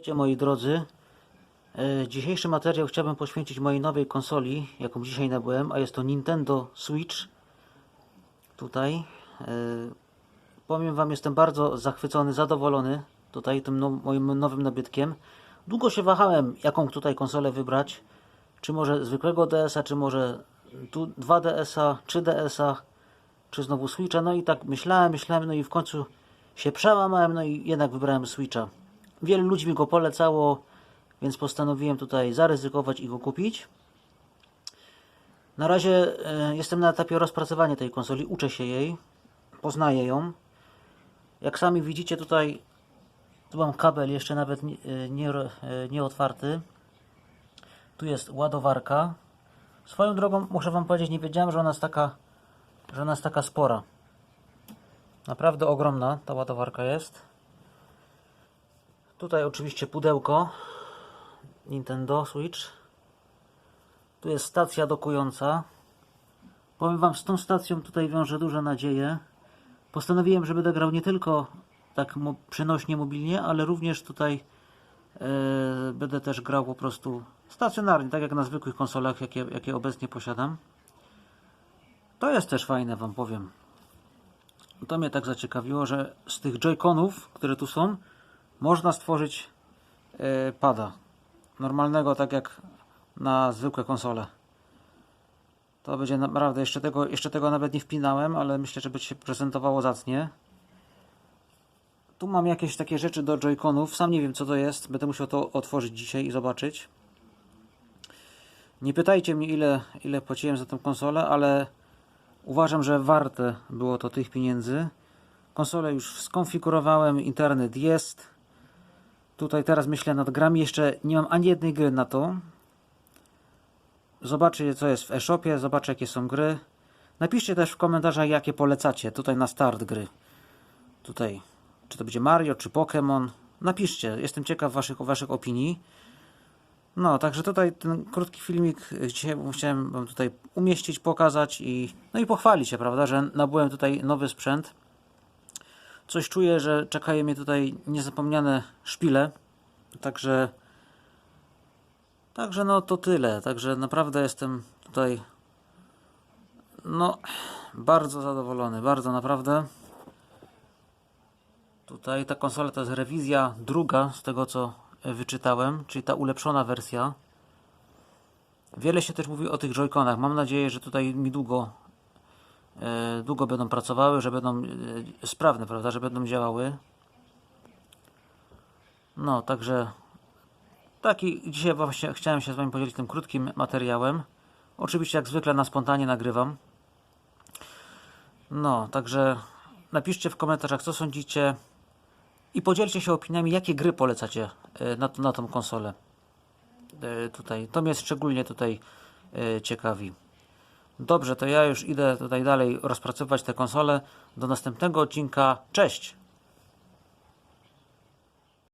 Witajcie moi drodzy. E, Dzisiejszy materiał chciałbym poświęcić mojej nowej konsoli, jaką dzisiaj nabyłem, a jest to Nintendo Switch. Tutaj. E, Powiem Wam, jestem bardzo zachwycony, zadowolony tutaj tym no, moim nowym nabytkiem. Długo się wahałem, jaką tutaj konsolę wybrać. Czy może zwykłego DS-a, czy może tu 2DS-a, 3DS-a, czy znowu Switcha. No i tak myślałem, myślałem, no i w końcu się przełamałem, no i jednak wybrałem Switcha. Wielu ludzi mi go polecało, więc postanowiłem tutaj zaryzykować i go kupić. Na razie e, jestem na etapie rozpracowania tej konsoli, uczę się jej, poznaję ją. Jak sami widzicie tutaj, tu mam kabel jeszcze nawet nie, e, nie, e, nie otwarty. Tu jest ładowarka. Swoją drogą muszę Wam powiedzieć, nie wiedziałem, że ona jest taka, że ona jest taka spora. Naprawdę ogromna ta ładowarka jest. Tutaj oczywiście pudełko Nintendo Switch. Tu jest stacja dokująca. Powiem Wam, z tą stacją tutaj wiążę duże nadzieje. Postanowiłem, że będę grał nie tylko tak przenośnie, mobilnie, ale również tutaj e, będę też grał po prostu stacjonarnie, tak jak na zwykłych konsolach, jakie, jakie obecnie posiadam. To jest też fajne, Wam powiem. To mnie tak zaciekawiło, że z tych Joy-Conów, które tu są, można stworzyć e, pada. Normalnego, tak jak na zwykłe konsole. To będzie naprawdę, jeszcze tego, jeszcze tego nawet nie wpinałem, ale myślę, że będzie się prezentowało zacnie. Tu mam jakieś takie rzeczy do Joy-Conów. Sam nie wiem co to jest. Będę musiał to otworzyć dzisiaj i zobaczyć. Nie pytajcie mnie ile, ile płaciłem za tę konsolę, ale uważam, że warte było to tych pieniędzy. Konsolę już skonfigurowałem, internet jest. Tutaj teraz myślę nad grami. Jeszcze nie mam ani jednej gry na to. Zobaczcie co jest w e-shopie, zobaczcie jakie są gry. Napiszcie też w komentarzach jakie polecacie tutaj na start gry. Tutaj, czy to będzie Mario, czy Pokémon. Napiszcie, jestem ciekaw waszych, waszych opinii. No, także tutaj ten krótki filmik dzisiaj chciałem wam tutaj umieścić, pokazać i no i pochwalić się, prawda, że nabyłem tutaj nowy sprzęt. Coś czuję, że czekają mnie tutaj niezapomniane szpile. Także Także no to tyle. Także naprawdę jestem tutaj no bardzo zadowolony, bardzo naprawdę. Tutaj ta konsola to jest rewizja druga z tego co wyczytałem, czyli ta ulepszona wersja. Wiele się też mówi o tych joyconach. Mam nadzieję, że tutaj mi długo e, długo będą pracowały, że będą e, sprawne, prawda, że będą działały. No, także taki dzisiaj właśnie chciałem się z Wami podzielić tym krótkim materiałem. Oczywiście jak zwykle na spontanie nagrywam. No, także napiszcie w komentarzach co sądzicie i podzielcie się opiniami jakie gry polecacie e, na, na tą konsolę. E, Tutaj, to mnie szczególnie tutaj e, ciekawi. Dobrze, to ja już idę tutaj dalej rozpracować tę konsolę. Do następnego odcinka. Cześć!